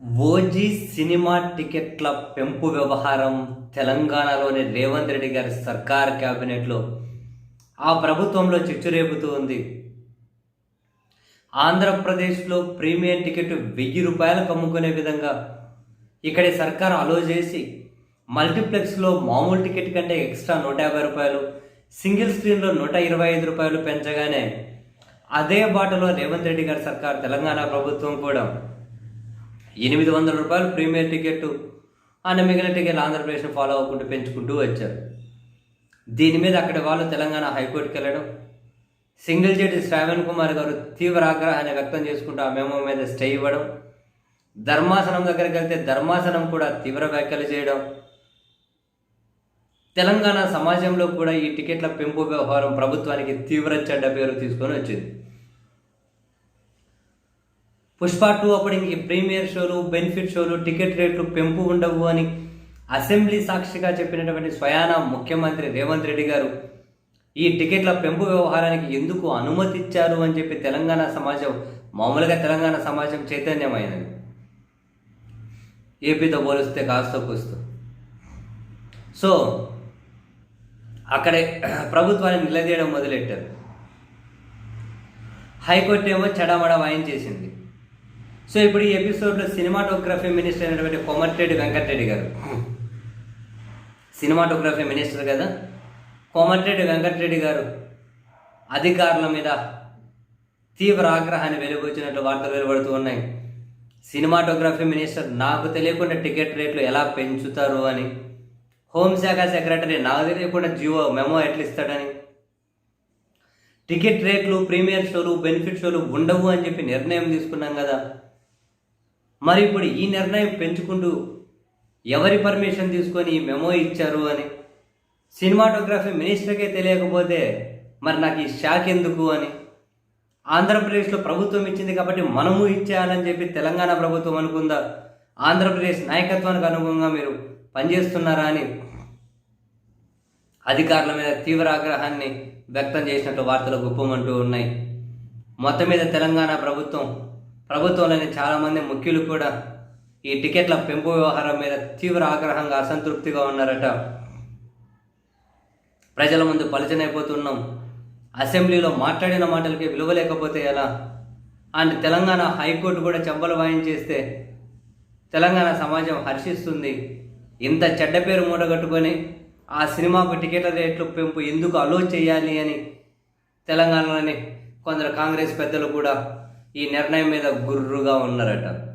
OG cinema టికెట్ల పెంపు వ్యవహారం తెలంగాణలోని రేవంత్ రెడ్డి గారి సర్కార్ క్యాబినెట్లో ఆ ప్రభుత్వంలో చిచ్చురేపుతూ ఉంది. ఆంధ్రప్రదేశ్లో ప్రీమియం టికెట్ వెయ్యి రూపాయలకు అమ్ముకునే విధంగా ఇక్కడి సర్కార్ అలో చేసి మల్టీప్లెక్స్లో మామూలు టికెట్ కంటే ఎక్స్ట్రా నూట యాభై రూపాయలు సింగిల్ స్క్రీన్లో నూట ఇరవై ఐదు రూపాయలు పెంచగానే అదే బాటలో రేవంత్ రెడ్డి గారి సర్కార్ తెలంగాణ ప్రభుత్వం కూడా ఎనిమిది వందల రూపాయలు ప్రీమియర్ టికెట్ అన్న మిగిలిన టికెట్లు ఆంధ్రప్రదేశ్ని ఫాలో అవ్వకుండా పెంచుకుంటూ వచ్చారు. దీని మీద అక్కడి వాళ్ళు తెలంగాణ హైకోర్టుకి వెళ్ళడం సింగిల్ జడ్జి శ్రావణ్ కుమార్ గారు తీవ్ర ఆగ్రహాన్ని వ్యక్తం చేసుకుంటూ ఆ మేమో మీద స్టే ఇవ్వడం ధర్మాసనం దగ్గరికి వెళ్తే ధర్మాసనం కూడా తీవ్ర వ్యాఖ్యలు చేయడం తెలంగాణ సమాజంలో కూడా ఈ టికెట్ల పెంపు వ్యవహారం ప్రభుత్వానికి తీవ్ర చెడ్డ పేరు తీసుకొని వచ్చింది. పుష్ప టూ అప్పటికి ప్రీమియర్ షోలు బెనిఫిట్ షోలు టికెట్ రేట్లు పెంపు ఉండవు అని అసెంబ్లీ సాక్షిగా చెప్పినటువంటి స్వయాన ముఖ్యమంత్రి రేవంత్ రెడ్డి గారు ఈ టికెట్ల పెంపు వ్యవహారానికి ఎందుకు అనుమతి ఇచ్చారు అని చెప్పి తెలంగాణ సమాజం మామూలుగా తెలంగాణ సమాజం చైతన్యమైనది ఏపీతో పోలిస్తే కాస్త కూస్తూ. సో అక్కడే ప్రభుత్వాన్ని నిలదీయడం మొదలెట్టారు. హైకోర్టు ఏమో చెడమడ వాయించేసింది. సో ఇప్పుడు ఈ ఎపిసోడ్లో సినిమాటోగ్రఫీ మినిస్టర్ అయినటువంటి కోమటిరెడ్డి వెంకటరెడ్డి గారు. సినిమాటోగ్రఫీ మినిస్టర్ కదా? కోమటిరెడ్డి వెంకటరెడ్డి గారు అధికారుల మీద తీవ్ర ఆగ్రహాన్ని వెలువచ్చినట్లు వార్తలు వెలువడుతూ ఉన్నాయి. సినిమాటోగ్రఫీ మినిస్టర్ నాకు తెలియకుండా టికెట్ రేట్లు ఎలా పెంచుతారు అని. హోంశాఖ సెక్రటరీ నాకు తెలియకుండా జియో మెమో ఎట్లా ఇస్తాడని. టికెట్ రేట్లు ప్రీమియర్ షోలు బెనిఫిట్ షోలు ఉండవు అని చెప్పి నిర్ణయం తీసుకున్నాం కదా. మరి ఇప్పుడు ఈ నిర్ణయం పెంచుకుంటూ ఎవరి పర్మిషన్ తీసుకొని ఈ మెమో ఇచ్చారు అని? సినిమాటోగ్రఫీ మినిస్టర్కే తెలియకపోతే మరి నాకు ఈ షాక్ ఎందుకు అని? ఆంధ్రప్రదేశ్లో ప్రభుత్వం ఇచ్చింది కాబట్టి మనము ఇచ్చేయాలని చెప్పి తెలంగాణ ప్రభుత్వం అనుకుందా? ఆంధ్రప్రదేశ్ నాయకత్వానికి అనుగుణంగా మీరు పనిచేస్తున్నారా అని అధికారుల మీద తీవ్ర ఆగ్రహాన్ని వ్యక్తం చేసినట్టు వార్తలు గుప్పమంటూ ఉన్నాయి. మొత్తం మీద తెలంగాణ ప్రభుత్వం ప్రభుత్వంలోని చాలామంది ముఖ్యులు కూడా ఈ టికెట్ల పెంపు వ్యవహారం మీద తీవ్ర ఆగ్రహంగా అసంతృప్తిగా ఉన్నారట. ప్రజల ముందు పలిచనైపోతున్నాం. అసెంబ్లీలో మాట్లాడిన మాటలకి విలువ లేకపోతే ఎలా? అండ్ తెలంగాణ హైకోర్టు కూడా చెంపలు వాయించేస్తే తెలంగాణ సమాజం హర్షిస్తుంది. ఇంత చెడ్డ పేరు మూడగట్టుకొని ఆ సినిమాకు టికెట్ల రేట్లు పెంపు ఎందుకు అలో చేయాలి అని తెలంగాణలోని కొందరు కాంగ్రెస్ పెద్దలు కూడా ఈ నిర్ణయం మీద గుర్రుగా ఉన్నారట.